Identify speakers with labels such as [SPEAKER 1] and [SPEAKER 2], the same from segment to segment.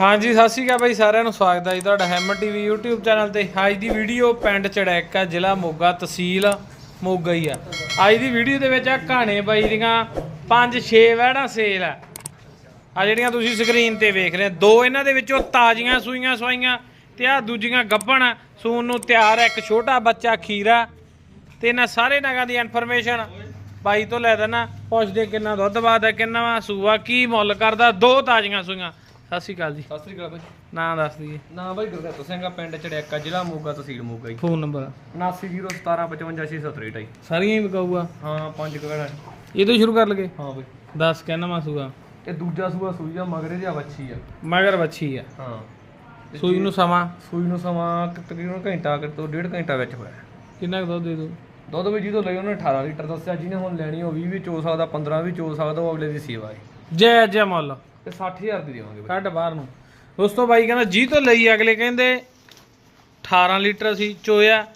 [SPEAKER 1] ਹਾਂਜੀ, ਸਤਿ ਸ਼੍ਰੀ ਅਕਾਲ ਬਾਈ, ਸਾਰਿਆਂ ਨੂੰ ਸਵਾਗਤ ਹੈ ਜੀ ਤੁਹਾਡਾ ਹੈਮਰ ਟੀਵੀ YouTube ਚੈਨਲ ਤੇ। ਅੱਜ ਦੀ ਵੀਡੀਓ ਪਿੰਡ ਚੜੈਕਾ ਜ਼ਿਲ੍ਹਾ ਮੋਗਾ, ਤਹਿਸੀਲ ਮੋਗਾ ਹੀ ਆ। ਅੱਜ ਦੀ ਵੀਡੀਓ ਦੇ ਵਿੱਚ ਆ ਘਾਣੇ ਬਾਈ ਦੀਆਂ 5-6 ਵਹਿੜਾਂ ਸੇਲ ਆ। ਆ ਜਿਹੜੀਆਂ ਤੁਸੀਂ ਸਕਰੀਨ ਤੇ ਵੇਖ ਰਹੇ ਦੋ ਇਹਨਾਂ ਦੇ ਵਿੱਚੋਂ ਤਾਜ਼ੀਆਂ ਸੂਈਆਂ ਸਵਾਈਆਂ ਤੇ ਆ ਦੂਜੀਆਂ ਗੱਭਣ। ਸੂਣ ਨੂੰ ਤਿਆਰ ਹੈ ਇੱਕ ਛੋਟਾ ਬੱਚਾ ਖੀਰਾ ਤੇ ਇਹਨਾਂ ਸਾਰੇ ਨਗਾਂ ਦੀ ਇਨਫੋਰਮੇਸ਼ਨ ਬਾਈ ਤੋਂ ਲੈ ਦੇਣਾ, ਪੁੱਛਦੇ ਕਿੰਨਾ ਦੁੱਧ ਬਾਦ ਹੈ ਕਿੰਨਾ ਸੂਆ, ਕੀ ਮੁੱਲ ਕਰਦਾ, ਦੋ ਤਾਜ਼ੀਆਂ ਸੂਈਆਂ। ਸਤਿ ਸ਼੍ਰੀ ਅਕਾਲ ਜੀ।
[SPEAKER 2] ਸਤਿ ਸ੍ਰੀ ਅਕਾਲ ਬਾਈ
[SPEAKER 1] ਨਾਂ ਦੱਸ ਦਈਏ।
[SPEAKER 2] ਨਾ ਬਾਈ ਗੁਰਦਿੱਤ ਸਿੰਘ ਆ ਪਿੰਡ ਚੜਿਆਕਾ ਜ਼ਿਲ੍ਹਾ ਮੋਗਾ ਤਹਿਸੀਲ ਮੋਗਾ ਜੀ।
[SPEAKER 1] Phone number.
[SPEAKER 2] 7901755663
[SPEAKER 1] ਸਾਰੀਆਂ ਹੀ ਵਿਕਾਊਗਾ
[SPEAKER 2] ਹਾਂ ਪੰਜ ਕਗੜਾ
[SPEAKER 1] ਇਹ ਤੋਂ ਸ਼ੁਰੂ ਕਰ ਲਗੇ?
[SPEAKER 2] ਹਾਂ ਬਾਈ
[SPEAKER 1] ਦੱਸ ਕਹਿੰਦਾ ਵਾ ਸੂਆ?
[SPEAKER 2] ਇਹ ਦੂਜਾ ਸੂਆ ਸੂਈ ਆ ਮਗਰੇ ਦੀ ਵੱਛੀ ਆ।
[SPEAKER 1] ਮਗਰ ਬੱਚੀ ਆ।
[SPEAKER 2] ਹਾਂ।
[SPEAKER 1] ਸੂਈ ਨੂੰ ਸਮਾਂ?
[SPEAKER 2] ਸੂਈ ਨੂੰ ਸਮਾਂ ਤਕਰੀਬਨ ਘੰਟਾ ਕਰ ਤੋਂ ਡੇਢ ਘੰਟਾ ਵਿੱਚ ਹੋਇਆ।
[SPEAKER 1] ਕਿੰਨਾ ਕੁ ਦੁੱਧ ਦੇ ਦੂ?
[SPEAKER 2] ਦੁੱਧ ਵੀ ਜਿਹਦੋਂ ਲਈ ਉਹਨੇ 18 ਲੀਟਰ ਦੱਸਿਆ ਜਿਹਨੇ ਹੁਣ ਲੈਣੀ ਉਹ 20 ਵੀ ਚੋ ਸਕਦਾ 15 ਵੀ ਚੋ ਸਕਦਾ ਉਹ ਅਗਲੇ ਦੀ ਸੇਵਾ ਹੈ।
[SPEAKER 1] ਜੈ ਜੈ ਮੁੱਲ।
[SPEAKER 2] ਤੇ 60000 ਦੀ ਦੇਵਾਂਗੇ ਬਾਈ।
[SPEAKER 1] ਕੱਢ ਬਾਹਰ ਨੂੰ। ਦੋਸਤੋ ਬਾਈ ਕਹਿੰਦਾ ਜੀ ਤੋਂ ਲਈ ਅਗਲੇ ਕਹਿੰਦੇ 18 ਲੀਟਰ ਸੀ ਚੋਇਆ।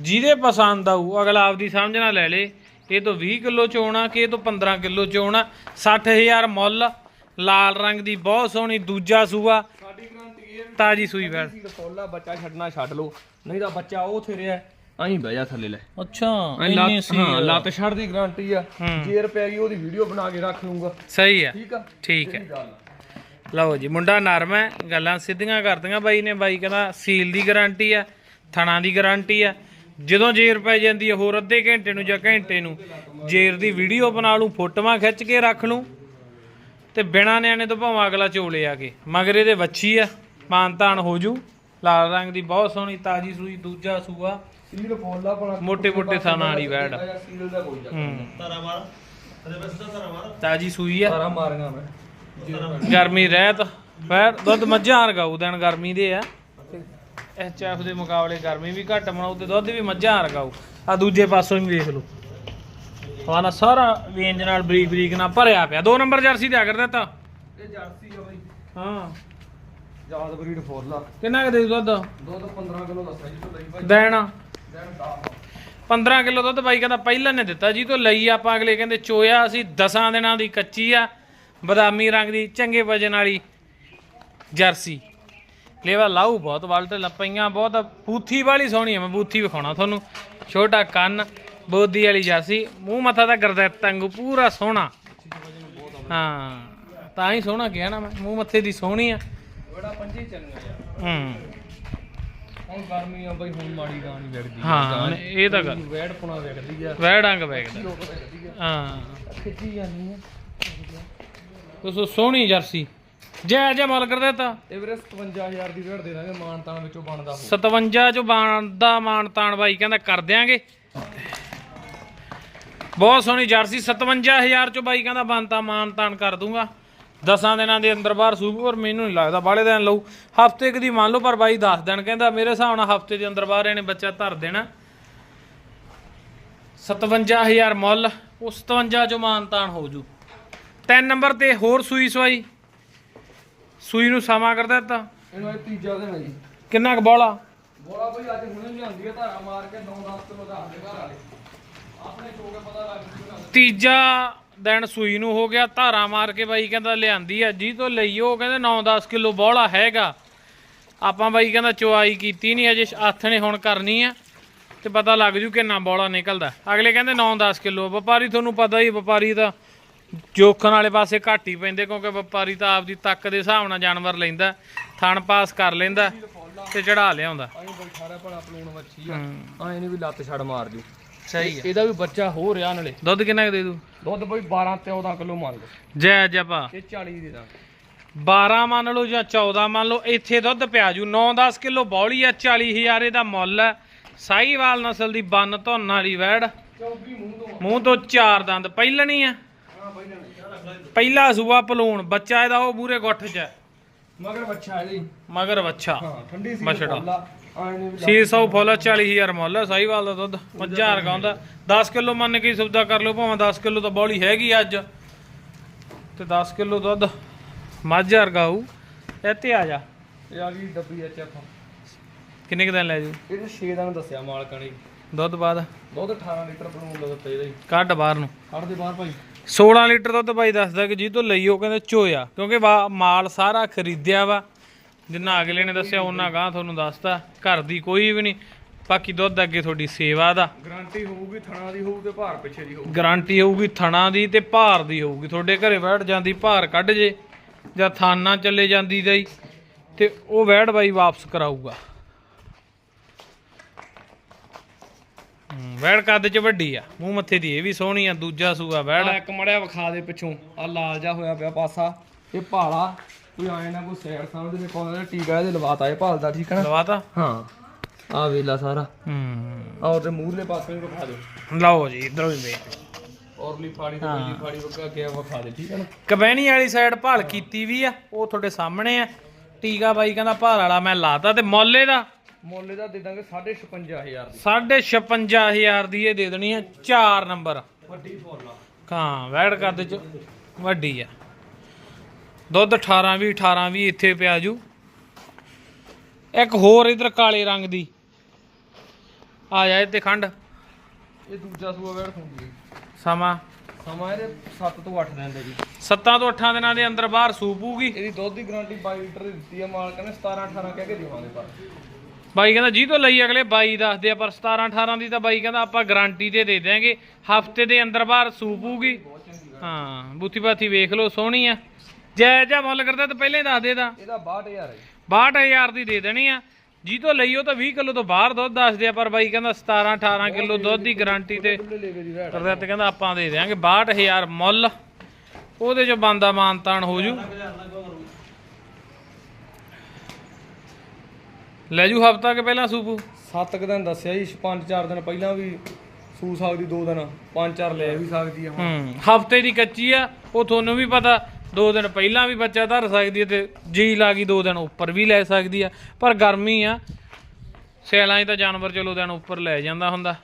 [SPEAKER 1] ਜਿਹਦੇ ਪਸੰਦ ਆਊ ਅਗਲਾ ਆਪਦੀ ਸਮਝ ਨਾਲ ਲੈ ਲੇ। ਇਹ ਤੋਂ 20 ਕਿਲੋ ਚੋਣਾ ਕਿ ਇਹ ਤੋਂ 15 ਕਿਲੋ ਚੋਣਾ। 60000 ਮੁੱਲ ਲਾਲ ਰੰਗ ਦੀ ਬਹੁਤ ਸੋਹਣੀ ਦੂਜਾ ਸੂਆ।
[SPEAKER 2] ਸਾਡੀ ਗਰੰਟੀ ਇਹ
[SPEAKER 1] ਤਾਜੀ ਸੂਈ ਵੈੜ
[SPEAKER 2] ਵੀ ਫੋਲਾ ਬੱਚਾ ਛੱਡਣਾ ਛੱਡ ਲਓ। ਨਹੀਂ ਤਾਂ ਬੱਚਾ ਉਹ ਉੱਥੇ ਰਿਹਾ। ਅਹੀਂ ਬਹਿ ਜਾ ਥੱਲੇ ਲੈ।
[SPEAKER 1] ਅੱਛਾ
[SPEAKER 2] ਐਂ ਲੱਤ ਹਾਂ ਲੱਤ ਛੱਡ ਦੀ ਗਾਰੰਟੀ ਆ। ਜੇਰ ਪੈ ਗਈ ਉਹਦੀ ਵੀਡੀਓ ਬਣਾ ਕੇ ਰੱਖ ਲੂੰਗਾ
[SPEAKER 1] ਸਹੀ ਆ।
[SPEAKER 2] ਠੀਕ ਆ?
[SPEAKER 1] ਠੀਕ ਹੈ ਲਓ ਜੀ ਮੁੰਡਾ ਨਰਮ ਹੈ ਗੱਲਾਂ ਸਿੱਧੀਆਂ ਕਰਦੀਆਂ ਬਾਈ ਨੇ। ਬਾਈ ਕਹਿੰਦਾ ਸੀਲ ਦੀ ਗਾਰੰਟੀ ਆ ਥਣਾ ਦੀ ਗਾਰੰਟੀ ਆ। ਜਦੋਂ ਜੇਰ ਪੈ ਜਾਂਦੀ ਹੈ ਹੋਰ ਅੱਧੇ ਘੰਟੇ ਨੂੰ ਜਾਂ ਘੰਟੇ ਨੂੰ ਜੇਰ ਦੀ ਵੀਡੀਓ ਬਣਾ ਲੂੰ ਫੋਟੋਆਂ ਖਿੱਚ ਕੇ ਰੱਖ ਲੂੰ ਤੇ ਬਿਨਾ ਨਿਆਣੇ ਤੋਂ ਭਾਵੇਂ ਅਗਲਾ ਚੋਲੇ ਆ ਕੇ। ਮਗਰੇ ਦੇ ਵੱਛੀ ਆ ਮਾਨਤਾਨ ਹੋ ਜੂ। ਲਾਲ ਰੰਗ ਦੀ ਬਹੁਤ ਸੋਹਣੀ ਤਾਜੀ ਸੂਈ ਦੂਜਾ ਸੂਆ।
[SPEAKER 2] ਸੀਲ ਫੋਲਾ ਬਣਾ
[SPEAKER 1] ਮੋਟੇ ਮੋਟੇ ਥਾਨਾਂ ਵਾਲੀ ਵੈੜ
[SPEAKER 2] ਸੀਲ ਦਾ ਕੋਈ ਚੱਕਰ
[SPEAKER 1] ਹੂੰ। ਤਾਜੀ ਸੂਈ ਆ।
[SPEAKER 2] ਸਾਰਾ ਮਾਰੀਆਂ ਮੈਂ।
[SPEAKER 1] ਗਰਮੀ ਰਹਿਤ। ਫੈਰ ਦੁੱਧ ਮੱਝਾਂ ਰਗਾਉ ਦੇਣ ਗਰਮੀ ਦੇ ਆ। ਐਚ ਐਫ ਦੇ ਮੁਕਾਬਲੇ ਗਰਮੀ ਵੀ ਘੱਟ ਬਣਾਉ ਤੇ ਦੁੱਧ ਵੀ ਮੱਝਾਂ ਰਗਾਉ ਆ ਦੂਜੇ ਪਾਸੋਂ ਵੀ ਵੇਖ ਲਓ। ਹਵਾਨਾ ਸਾਰਾ ਵੇਂਜ ਨਾਲ ਬਰੀਕ ਬਰੀਕ ਨਾਲ ਭਰਿਆ ਪਿਆ। ਦੋ ਨੰਬਰ ਜਰਸੀ ਦਿਆ ਕਰ ਦਿੱਤਾ।
[SPEAKER 2] ਇਹ ਜਰਸੀ ਆ ਬਾਈ।
[SPEAKER 1] ਹਾਂ।
[SPEAKER 2] ਜਾਦ ਬਰੀਡ ਫੋਲਾ
[SPEAKER 1] ਕਿੰਨਾ ਕੁ ਦੇ ਦੂ ਦੁੱਧ?
[SPEAKER 2] ਦੁੱਧ 15 ਕਿਲੋ ਦੱਸਿਆ ਜੀ ਤੋਂ ਲਈ ਬਾਈ
[SPEAKER 1] ਦੇਣਾ।
[SPEAKER 2] ਦਿਨ ਦਾ
[SPEAKER 1] 15 ਕਿਲੋ ਦੁੱਧ ਬਾਈ ਕਹਿੰਦਾ ਪਹਿਲਾਂ ਨੇ ਦਿੱਤਾ ਜੀ ਤੋਂ ਲਈ ਆਪਾਂ ਅਗਲੇ ਕਹਿੰਦੇ ਚੋਇਆ ਅਸੀਂ 10 ਦਿਨਾਂ ਦੀ ਕੱਚੀ ਆ ਬਦਾਮੀ ਰੰਗ ਦੀ ਚੰਗੇ ਵਜਨ ਵਾਲੀ ਜਰਸੀ। ਲੇਵਾ ਲਾਊ ਬਹੁਤ ਵਲਟ ਲੱਪਈਆਂ ਬਹੁਤ ਬੂਥੀ ਵਾਲੀ ਸੋਹਣੀ ਆ ਮੈਂ ਬੂਥੀ ਵਿਖਾਉਣਾ ਤੁਹਾਨੂੰ ਛੋਟਾ ਕੰਨ ਬੋਦੀ ਵਾਲੀ ਜਰਸੀ ਮੂੰਹ ਮੱਥਾ ਤਾਂ ਗਰਦੈਤ ਵਾਂਗੂ ਪੂਰਾ ਸੋਹਣਾ। ਹਾਂ ਤਾਂ ਹੀ ਸੋਹਣਾ ਕਿਹਾ ਨਾ ਮੈਂ ਮੂੰਹ ਮੱਥੇ ਦੀ ਸੋਹਣੀ ਆ।
[SPEAKER 2] ਬੜਾ ਪੰਜੇ ਚੰਗਾ ਯਾਰ
[SPEAKER 1] ਹੂੰ।
[SPEAKER 2] ਹੁਣ ਗਰਮੀ ਆ ਬਾਈ ਹੁਣ ਮਾੜੀ ਗਾਂ ਨਹੀਂ ਵਿਕਦੀ
[SPEAKER 1] ਹਾਂ ਇਹ ਤਾਂ ਗੱਲ।
[SPEAKER 2] ਵੈੜ ਪੁਣਾ ਵਿਕਦੀ ਆ
[SPEAKER 1] ਵਹਿ ਡੰਗ ਵੇਖਦਾ
[SPEAKER 2] ਲੋਕ ਵਿਕਦੀ ਆ।
[SPEAKER 1] ਹਾਂ।
[SPEAKER 2] ਖਿੱਚੀ ਜਾਂਦੀ ਆ।
[SPEAKER 1] ਉਸ ਸੋਹਣੀ ਜਰਸੀ। ਜੈ ਜੈ ਮੁੱਲ ਕਰ ਦਿੱਤਾ।
[SPEAKER 2] ਇਹ ਵੀਰੇ 57000 ਦੀ ਵੈੜ ਦੇ ਦਾਂਗੇ ਮਾਨ ਤਾਨ ਵਿੱਚੋਂ ਬਣਦਾ ਹੋ
[SPEAKER 1] 57 ਚੋਂ ਬਣਦਾ ਮਾਨ ਤਾਨ ਬਾਈ ਕਹਿੰਦਾ ਕਰ ਦਿਆਂਗੇ। ਬਹੁਤ ਸੋਹਣੀ ਜਰਸੀ 57000 ਚੋਂ ਬਾਈ ਕਹਿੰਦਾ ਬਣਤਾ ਮਾਨ ਤਾਨ ਕਰ ਦੂੰਗਾ। ਦਸਾਂ ਦਿਨਾਂ ਦੇ ਅੰਦਰ ਬਾਹਰ ਸੂਬੂ ਪਰ ਮੈਨੂੰ ਨਹੀਂ ਲੱਗਦਾ ਬਾਲੇ ਦਿਨ ਲਊ। ਹਫ਼ਤੇ ਕੁ ਦੀ ਮੰਨ ਲਓ ਪਰ ਬਾਈ 10 ਦਿਨ ਕਹਿੰਦਾ ਮੇਰੇ ਹਿਸਾਬ ਨਾਲ ਹਫ਼ਤੇ ਦੇ ਅੰਦਰ ਬਾਹਰ ਇਹਨੇ ਬੱਚਾ ਧਰ ਦੇਣਾ। 57000 ਮੁੱਲ ਉਹ 57 ਚੋਂ ਮਾਨ ਤਾਨ ਹੋ ਜੂ। ਤਿੰਨ ਨੰਬਰ ਤੇ ਹੋਰ ਸੂਈ ਸਵਾਈ। ਸੂਈ ਨੂੰ ਸਮਾਂ ਕਰ ਦਿੱਤਾ।
[SPEAKER 2] ਇਹਨੂੰ ਇਹ ਤੀਜਾ ਦਿਨ ਹੈ ਜੀ।
[SPEAKER 1] ਕਿੰਨਾ ਕੁ ਬੋਲਾ?
[SPEAKER 2] ਬੋਲਾ ਬਈ ਅੱਜ ਹੁਣੇ ਲਿਆਂਦੀ ਆ ਧਾਰਾ ਮਾਰ ਕੇ 9-10 ਕਿਲੋ ਦਾ ਘਰ ਵਾਲੇ। ਆਪਣੇ ਚੋਗੇ ਪਤਾ ਲੱਗ ਜੂਗਾ
[SPEAKER 1] ਤੀਜਾ ਦਿਨ ਸੂਈ ਨੂੰ ਹੋ ਗਿਆ ਧਾਰਾ ਮਾਰ ਕੇ ਬਾਈ ਕਹਿੰਦਾ ਲਿਆਂਦੀ ਆ ਜੀ ਤੋਂ ਲਈ ਉਹ ਕਹਿੰਦੇ 9-10 ਕਿਲੋ ਬੋਲਾ ਹੈਗਾ। ਆਪਾਂ ਬਾਈ ਕਹਿੰਦਾ ਚੁਆਈ ਕੀਤੀ ਨਹੀਂ ਅਜੇ ਹੱਥ ਨੇ ਹੁਣ ਕਰਨੀ ਆ ਤੇ ਪਤਾ ਲੱਗ ਜੂ ਕਿੰਨਾ ਬੋਲਾ ਨਿਕਲਦਾ। ਅਗਲੇ ਕਹਿੰਦੇ 9-10 ਕਿਲੋ ਵਪਾਰੀ ਤੁਹਾਨੂੰ ਪਤਾ ਹੀ ਵਪਾਰੀ ਦਾ ਜੋਖਣ ਵਾਲੇ ਪਾਸੇ ਘੱਟ ਹੀ ਪੈਂਦੇ ਕਿਉਂਕਿ ਵਪਾਰੀ ਤਾਂ ਆਪਦੀ ਤੱਕ ਦੇ ਹਿਸਾਬ ਨਾਲ ਜਾਨਵਰ ਲੈਂਦਾ ਥਣ ਪਾਸ ਕਰ ਲੈਂਦਾ ਤੇ ਚੜਾ ਲਿਆਉਂਦਾ।
[SPEAKER 2] ਆਈ ਬਈ ਸਾਰਾ ਭਲਾ ਪਲੂਣ ਵੱਛੀ ਆ।
[SPEAKER 1] ਹੂੰ।
[SPEAKER 2] ਆ ਇਹਨੇ ਵੀ ਲੱਤ ਛੱਡ ਮਾਰ ਜੂ।
[SPEAKER 1] ਸਹੀ ਹੈ
[SPEAKER 2] ਇਹਦਾ ਵੀ ਬੱਚਾ ਹੋ ਰਿਹਾ ਨਾਲੇ।
[SPEAKER 1] ਦੁੱਧ ਕਿੰਨਾ ਕੁ ਦੇ ਦੂ?
[SPEAKER 2] ਦੁੱਧ ਬਈ 12 14 ਕਿਲੋ ਮੰਨ ਲਓ।
[SPEAKER 1] ਜੈ ਜਪਾ
[SPEAKER 2] ਇਹ 40 ਦੇ ਦਾਂਗੇ।
[SPEAKER 1] 12 ਮੰਨ ਲਓ ਜਾਂ 14 ਮੰਨ ਲਓ ਇੱਥੇ ਦੁੱਧ ਪਿਆ ਜੂ। 9-10 ਕਿਲੋ ਬੌਲੀ ਆ 40000 ਇਹਦਾ ਮੁੱਲ ਹੈ ਸਾਹੀਵਾਲ ਨਸਲ ਦੀ ਬੰਨ ਧੁੰਨ ਵਾਲੀ ਵੈੜ।
[SPEAKER 2] ਚੌਗੀ ਮੂੰਹ ਤੋਂ
[SPEAKER 1] ਮੂੰਹ ਤੋਂ ਚਾਰ ਦੰਦ ਪਹਿਲਣੀ ਆ। ਪਹਿਲਾ ਸੂਆ ਪਲੂਣ ਬੱਚਾ ਇਹਦਾ ਉਹ ਮੂਰੇ ਗੁੱਠ 'ਚ ਹੈ
[SPEAKER 2] ਮਗਰ ਬੱਚਾ ਇਹਦੀ।
[SPEAKER 1] ਮਗਰ ਬੱਚਾ
[SPEAKER 2] ਹਾਂ ਠੰਡੀ ਸੀ
[SPEAKER 1] ਬਛੜਾ।
[SPEAKER 2] ਆ ਇਹਨੇ ਵੀ
[SPEAKER 1] 600 ਫੁੱਲ 40000 ਮੁੱਲ ਹੈ ਸਾਹੀਵਾਲ ਦਾ ਦੁੱਧ ਮੱਝਾਂ ਰਗਾਉਂਦਾ 10 ਕਿਲੋ ਮੰਨ ਕੇ ਸੌਦਾ ਕਰ ਲਓ ਭਾਵੇਂ 10 ਕਿਲੋ ਤਾਂ ਬੌਲੀ ਹੈਗੀ ਅੱਜ। ਤੇ 10 ਕਿਲੋ ਦੁੱਧ ਮੱਝ ਰਗਾਊ ਇੱਥੇ ਆ ਜਾ।
[SPEAKER 2] ਇਹ ਆ ਗਈ ਡੱਬੀ ਐਚ ਐਫ
[SPEAKER 1] ਕਿੰਨੇ ਕੁ ਦਿਨ ਲੈ ਜੂ
[SPEAKER 2] ਇਹਦੇ 6 ਦਿਨ ਦੱਸਿਆ ਮਾਲਕਾਂ ਨੇ।
[SPEAKER 1] ਦੁੱਧ ਬਾਅਦ?
[SPEAKER 2] ਦੁੱਧ 18 ਲੀਟਰ ਬਣਾਉਣ ਦਾ ਦਿੱਤਾ ਇਹਦਾ ਹੀ।
[SPEAKER 1] ਕੱਢ ਬਾਹਰ ਨੂੰ।
[SPEAKER 2] ਕੱਢ ਦੇ ਬਾਹਰ ਭਾਈ।
[SPEAKER 1] 16 ਲੀਟਰ ਦੁੱਧ ਬਾਈ ਦੱਸਦਾ ਕਿ ਜੀ ਤੋਂ ਲਈ ਉਹ ਕਹਿੰਦੇ ਚੋਇਆ ਕਿਉਂਕਿ ਮਾਲ ਸਾਰਾ ਖਰੀਦਿਆ ਵਾ। ਜਿੰਨਾ ਅਗਲੇ ਨੇ ਦੱਸਿਆ ਉਹਨਾਂ ਗਾਂ ਤੁਹਾਨੂੰ ਦੱਸਤਾ। ਘਰ ਦੀ ਕੋਈ ਵੀ ਨਹੀਂ। ਬਾਕੀ ਦੁੱਧ ਅੱਗੇ ਤੁਹਾਡੀ ਸੇਵਾ ਦਾ।
[SPEAKER 2] ਗਾਰੰਟੀ ਹੋਊਗੀ ਥਣਾ ਦੀ ਹੋਊ ਤੇ ਭਾਰ ਪਿੱਛੇ ਦੀ ਹੋਊ
[SPEAKER 1] ਗਾਰੰਟੀ ਹੋਊਗੀ ਥਣਾ ਦੀ ਤੇ ਭਾਰ ਦੀ ਹੋਊਗੀ। ਤੁਹਾਡੇ ਘਰੇ ਬੈਠ ਜਾਂਦੀ ਭਾਰ ਕੱਢ ਜੇ ਜਾਂ ਥਾਨਾ ਚੱਲੇ ਜਾਂਦੀ ਦਾ ਹੀ ਤੇ ਉਹ ਵੈੜ ਬਾਈ ਵਾਪਸ ਕਰਾਊਗਾ। ਵੈੜ ਕੱਦ ਚ ਵੱਡੀ ਆ। ਮੂੰਹ ਮੱਥੇ ਦੀ ਇਹ ਵੀ ਸੋਹਣੀ ਆ ਦੂਜਾ ਸੂਆ ਵੈੜ।
[SPEAKER 2] ਆ ਇੱਕ ਮੜਿਆ ਵਿਖਾ ਦੇ ਪਿੱਛੋਂ। ਆ ਲਾਲ ਜਾ ਹੋਇਆ ਪਿਆ ਪਾਸਾ ਇਹ ਭਾਲਾ। ਕੋਈ ਆਏ ਨਾ ਕੋਈ ਸਾਈਡ ਸਮਝ ਦੇ ਕੋਲ ਦਾ ਟੀਕਾ ਇਹਦੇ ਲਵਾਤਾ ਇਹ ਭਾਲਦਾ ਠੀਕ ਹੈ ਨਾ?
[SPEAKER 1] ਲਵਾਤਾ?
[SPEAKER 2] ਹਾਂ। ਆ ਵੇਲਾ ਸਾਰਾ।
[SPEAKER 1] ਹੂੰ।
[SPEAKER 2] ਆ ਉਹਦੇ ਮੂਹਰਲੇ ਪਾਸੇ ਵੀ ਵਿਖਾ ਦੇ
[SPEAKER 1] ਲਓ ਜੀ ਇਧਰੋਂ ਵੀ ਵੇਖ
[SPEAKER 2] ਔਰਲੀ ਫਾੜੀ ਤੇ ਪਹਿਲੀ ਫਾੜੀ ਵਗਾ ਕੇ ਵਿਖਾ ਦੇ ਠੀਕ ਹੈ ਨਾ?
[SPEAKER 1] ਕਬੈਣੀ ਵਾਲੀ ਸਾਈਡ ਭਾਲ ਕੀਤੀ ਵੀ ਆ ਉਹ ਤੁਹਾਡੇ ਸਾਹਮਣੇ ਆ। ਟੀਕਾ ਬਾਈ ਕਹਿੰਦਾ ਭਾਲ ਵਾਲਾ ਮੈਂ ਲਾਤਾ ਤੇ ਮੌਲੇ ਦਾ।
[SPEAKER 2] ਮੁੱਲ ਇਹਦਾ ਦੇ ਦਾਂਗੇ 55000 ਦੀ।
[SPEAKER 1] 56500 ਦੀ ਇਹ ਦੇ ਦੇਣੀ ਆ 4 ਨੰਬਰ।
[SPEAKER 2] ਵੱਡੀ ਫੁੱਲ ਆ।
[SPEAKER 1] ਹਾਂ ਵੈੜ ਕੱਦ ਚ ਵੱਡੀ ਆ। ਦੁੱਧ 18 ਵੀ 18 ਵੀ ਇੱਥੇ ਪਿਆ ਜੂ। ਇੱਕ ਹੋਰ ਇਧਰ ਕਾਲੇ ਰੰਗ ਦੀ। ਆ ਜਾ ਇੱਥੇ ਖੰਡ।
[SPEAKER 2] ਇਹ ਦੂਜਾ ਸੂਆ ਵੇੜ ਹੁੰਦੀ
[SPEAKER 1] ਸਮਾਂ।
[SPEAKER 2] ਸਮਾਂ ਇਹਦੇ 7 ਤੋਂ 8 ਦਿਨ ਦੇ ਜੀ।
[SPEAKER 1] 7 ਤੋਂ 8 ਦਿਨਾਂ ਦੇ ਅੰਦਰ ਬਾਹਰ ਸੂਪੂਗੀ
[SPEAKER 2] ਇਹਦੀ ਦੁੱਧ ਦੀ ਗਾਰੰਟੀ 22 ਲੀਟਰ ਦੀ ਦਿੱਤੀ ਆ ਮਾਲਕ ਨੇ 17 18 ਕਹਿ ਕੇ ਦੇਵਾਂਗੇ ਪਰ।
[SPEAKER 1] ਬਾਈ ਕਹਿੰਦਾ ਜੀ ਤੋਂ ਲਈ ਅਗਲੇ 22 ਦੱਸਦੇ ਆ ਪਰ 17 18 ਦੀ ਤਾਂ ਬਾਈ ਕਹਿੰਦਾ ਆਪਾਂ ਗਾਰੰਟੀ ਤੇ ਦੇ ਦਿਆਂਗੇ। ਹਫ਼ਤੇ ਦੇ ਅੰਦਰ ਬਾਹਰ ਸੂਪੂਗੀ ਹਾਂ ਬੂਥੀ ਬਾਥੀ ਵੇਖ ਲਓ ਸੋਹਣੀ ਆ। ਜੈ ਜੈ ਮੁੱਲ ਕਰਦਾ ਤਾਂ ਪਹਿਲਾਂ ਹੀ ਦੱਸ ਦੇ ਦਾ
[SPEAKER 2] ਇਹਦਾ 62000 ਹੈ ਜੀ।
[SPEAKER 1] 62000 ਦੀ ਦੇ ਦੇਣੀ ਆ। ਜੀ ਤੋਂ ਲਈ ਉਹ ਤਾਂ 20 ਕਿਲੋ ਤੋਂ ਬਾਹਰ ਦੁੱਧ ਦੱਸਦੇ ਆ ਪਰ ਬਾਈ ਕਹਿੰਦਾ 17 18 ਕਿਲੋ ਦੁੱਧ ਦੀ ਗਾਰੰਟੀ ਤੇ ਕਰਦਾ ਤੇ ਕਹਿੰਦਾ ਆਪਾਂ ਦੇ ਦਿਆਂਗੇ। 62000 ਮੁੱਲ ਉਹਦੇ ਚ ਬੰਦਾ ਮਾਨਤਾਨ ਹੋ ਜੂ। ਲੈ ਜੂ ਹਫਤਾ ਕੇ ਪਹਿਲਾਂ ਸੂਪੂ।
[SPEAKER 2] 7 ਕੁ ਦਿਨ ਦੱਸਿਆ ਜੀ 5-4 ਦਿਨ ਪਹਿਲਾਂ ਵੀ ਸੂ ਸਕਦੀ 2 ਦਿਨ। 5-4 ਲੈ ਵੀ ਸਕਦੀ ਆ।
[SPEAKER 1] ਹੂੰ ਹਫ਼ਤੇ ਦੀ ਕੱਚੀ ਆ ਉਹ ਤੁਹਾਨੂੰ ਵੀ ਪਤਾ ਦੋ ਦਿਨ ਪਹਿਲਾਂ ਵੀ ਬੱਚਾ ਧਰ ਸਕਦੀ ਹੈ ਤੇ ਜੀ ਲਾ ਗਈ ਦੋ ਦਿਨ ਉੱਪਰ ਵੀ ਲੈ ਸਕਦੀ ਆ ਪਰ ਗਰਮੀ ਆ ਸਿਆਲਾਂ 'ਚ ਤਾਂ ਜਾਨਵਰ ਚਲੋ ਦਿਨ ਉੱਪਰ ਲੈ ਜਾਂਦਾ ਹੁੰਦਾ।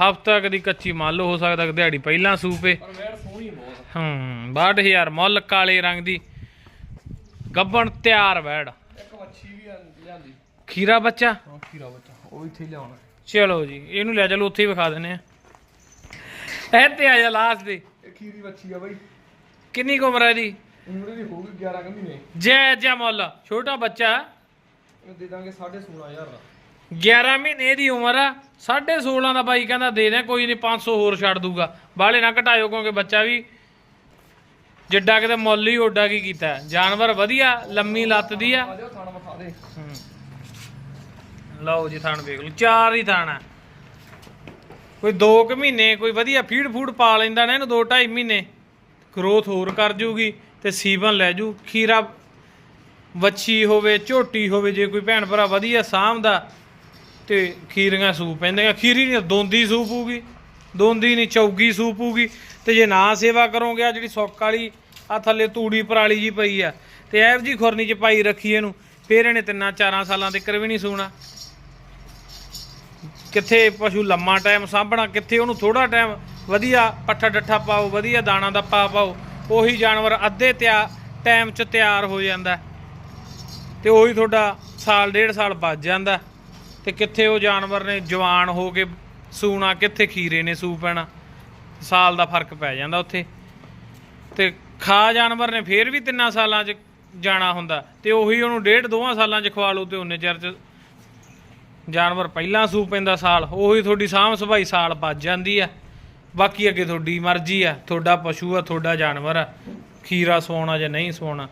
[SPEAKER 1] ਹਫਤਾ ਕਦੀ ਕੱਚੀ ਮੰਨ ਲਓ ਹੋ ਸਕਦਾ ਕਿ ਦਿਹਾੜੀ ਪਹਿਲਾਂ ਸੂਪੇ
[SPEAKER 2] ਪਰ ਵੇੜ ਸੋਹਣੀ ਬਹੁਤ।
[SPEAKER 1] ਹੂੰ 62000 ਮੁੱਲ ਕਾਲੇ ਰੰਗ ਦੀ। ਗੱਬਣ ਤਿਆਰ ਵੈੜ।
[SPEAKER 2] ਇੱਕ ਮੱਛੀ ਵੀ ਲਿਆਂਦੀ
[SPEAKER 1] ਖੀਰਾ ਬੱਚਾ?
[SPEAKER 2] ਹਾਂ ਖੀਰਾ ਬੱਚਾ ਉਹ ਇੱਥੇ ਲਿਆਉਣਾ।
[SPEAKER 1] ਚਲੋ ਜੀ ਇਹਨੂੰ ਲੈ ਚਲੋ ਉੱਥੇ ਹੀ ਵਿਖਾ ਦਿੰਨੇ ਆ ਇਹ ਤੇ ਆ ਜਾ ਲਾਸਟ ਦੇ
[SPEAKER 2] ਇਹ ਖੀਰੀ ਬੱਚੀ ਆ ਬਾਈ।
[SPEAKER 1] ਕਿੰਨੀ ਕੁ ਉਮਰ ਹੈ ਇਹਦੀ?
[SPEAKER 2] ਉਮਰ ਦੀ ਹੋਊਗੀ 11 ਕੁ ਮਹੀਨੇ।
[SPEAKER 1] ਜੈ ਜੈ ਮੁੱਲ ਛੋਟਾ ਬੱਚਾ।
[SPEAKER 2] ਦੇ ਦਾਂਗੇ 16500 ਦਾ।
[SPEAKER 1] 11 ਮਹੀਨੇ ਦੀ ਉਮਰ ਆ 16.5 ਦਾ ਬਾਈ ਕਹਿੰਦਾ ਦੇ ਦੇ ਕੋਈ ਨਹੀਂ 500 ਹੋਰ ਛੱਡ ਦੂਗਾ। ਬਾਹਲੇ ਨਾ ਘਟਾਇਓ ਕਿਉਂਕਿ ਬੱਚਾ ਵੀ ਜਿੱਡਾ ਕਿਤੇ ਮੁੱਲ ਹੀ ਓਡਾ ਕੀ ਕੀਤਾ। ਹੈ। ਜਾਨਵਰ ਵਧੀਆ ਲੰਮੀ ਲੱਤ ਦੀ ਆ।
[SPEAKER 2] ਆ ਜਾਓ ਥਾਣਾ ਵਿਖਾ ਦੇ।
[SPEAKER 1] ਲਓ ਜੀ ਥਣ ਵੇਖ ਲਓ ਚਾਰ ਹੀ ਥਣ ਕੋਈ 2 ਕੁ ਮਹੀਨੇ ਕੋਈ ਵਧੀਆ ਫੀਡ ਫੂਡ ਪਾ ਲੈਂਦਾ ਨਾ ਇਹਨੂੰ 2 2.5 ਮਹੀਨੇ। ਗਰੋਥ ਹੋਰ ਕਰ ਜੂਗੀ ਤੇ ਸੀਵਨ ਲੈ ਜੂ। ਖੀਰਾ ਵੱਛੀ ਹੋਵੇ, ਝੋਟੀ ਹੋਵੇ, ਜੇ ਕੋਈ ਭੈਣ ਭਰਾ ਵਧੀਆ ਸਾਂਭਦਾ ਤੇ ਖੀਰੀਆਂ ਸੂਪ ਪੈਂਦੀਆਂ। ਖੀਰੀ ਨਹੀਂ, ਦੋਂਦੀ ਸੂਪ ਹੋਊਗੀ। ਦੋਂਦੀ ਨਹੀਂ, ਚੌਗੀ ਸੂਪ ਹੋਊਗੀ। ਤੇ ਜੇ ਨਾ ਸੇਵਾ ਕਰੋਗੇ, ਆ ਜਿਹੜੀ ਸੁੱਕ ਵਾਲੀ, ਆ ਥੱਲੇ ਤੂੜੀ ਪਰਾਲੀ ਜੀ ਪਈ ਆ। ਤੇ ਐਵ ਜੀ ਖੁਰਨੀ ਚ ਪਾਈ ਰੱਖੀ ਇਹਨੂੰ। ਫੇਰ ਇਹਨੇ ਤਿੰਨਾਂ ਚਾਰਾਂ ਸਾਲਾਂ ਤੱਕ ਵੀ ਨਹੀਂ ਸੂਣਾ। ਕਿੱਥੇ ਪਸ਼ੂ ਲੰਮਾ ਟਾਈਮ ਸਾਂਭਣਾ, ਕਿੱਥੇ ਉਹਨੂੰ ਥੋੜਾ ਟਾਈਮ ਵਧੀਆ ਪੱਠਾ ਡੱਠਾ ਪਾਓ, ਵਧੀਆ ਦਾਣਾ ਦਾ ਪਾ ਪਾਓ, ਉਹੀ ਜਾਨਵਰ ਅੱਧੇ ਤਿਆ ਟਾਈਮ 'ਚ ਤਿਆਰ ਹੋ ਜਾਂਦਾ। ਤੇ ਉਹੀ ਤੁਹਾਡਾ ਸਾਲ, ਡੇਢ ਸਾਲ ਬਚ ਜਾਂਦਾ। ਤੇ ਕਿੱਥੇ ਉਹ ਜਾਨਵਰ ਨੇ ਜਵਾਨ ਹੋ ਕੇ ਸੂਣਾ, ਕਿੱਥੇ ਖੀਰੇ ਨੇ ਸੂ ਪੈਣਾ। ਸਾਲ ਦਾ ਫ਼ਰਕ ਪੈ ਜਾਂਦਾ ਉੱਥੇ। ਤੇ ਖਾ ਜਾਨਵਰ ਨੇ ਫੇਰ ਵੀ ਤਿੰਨਾਂ ਸਾਲਾਂ 'ਚ ਜਾਣਾ ਹੁੰਦਾ। ਤੇ ਉਹੀ ਉਹਨੂੰ ਡੇਢ ਦੋਵਾਂ ਸਾਲਾਂ 'ਚ ਖਵਾ ਲਓ ਤੇ ਉਹਨੇ ਚਿਰ 'ਚ ਜਾਨਵਰ ਪਹਿਲਾਂ ਸੂ ਪੈਂਦਾ ਸਾਲ, ਉਹੀ ਤੁਹਾਡੀ ਸਾਂਭ ਸੰਭਾਈ ਸਾਲ ਬਚ ਜਾਂਦੀ ਆ ਬਾਕੀ ਅੱਗੇ ਤੁਹਾਡੀ ਮਰਜ਼ੀ ਆ ਤੁਹਾਡਾ ਪਸ਼ੂ ਆ ਤੁਹਾਡਾ ਜਾਨਵਰ ਆ ਖੀਰਾ ਸਵਾਉਣਾ ਜਾਂ ਨਹੀਂ ਸਵਾਉਣਾ।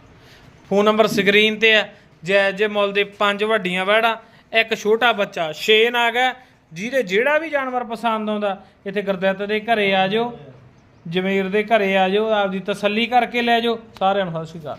[SPEAKER 1] ਫੋਨ ਨੰਬਰ ਸਕਰੀਨ ਤੇ ਆ ਜੈ ਜੈ ਮੁੱਲ ਦੇ ਪੰਜ ਵੱਡੀਆਂ ਵੈੜਾਂ ਇੱਕ ਛੋਟਾ ਬੱਚਾ 6 ਨਾਗ ਹੈ, ਜਿਹਦੇ ਜਿਹੜਾ ਵੀ ਜਾਨਵਰ ਪਸੰਦ ਆਉਂਦਾ, ਇੱਥੇ ਗੁਰਦਿੱਤ ਦੇ ਘਰੇ ਆ ਜਾਓ, ਜਮੀਰ ਦੇ ਘਰੇ ਆ ਜਾਓ, ਆਪਦੀ ਤਸੱਲੀ ਕਰਕੇ ਲੈ ਜਾਓ, ਸਾਰਿਆਂ ਨੂੰ ਸਤਿ ਸ਼੍ਰੀ ਅਕਾਲ।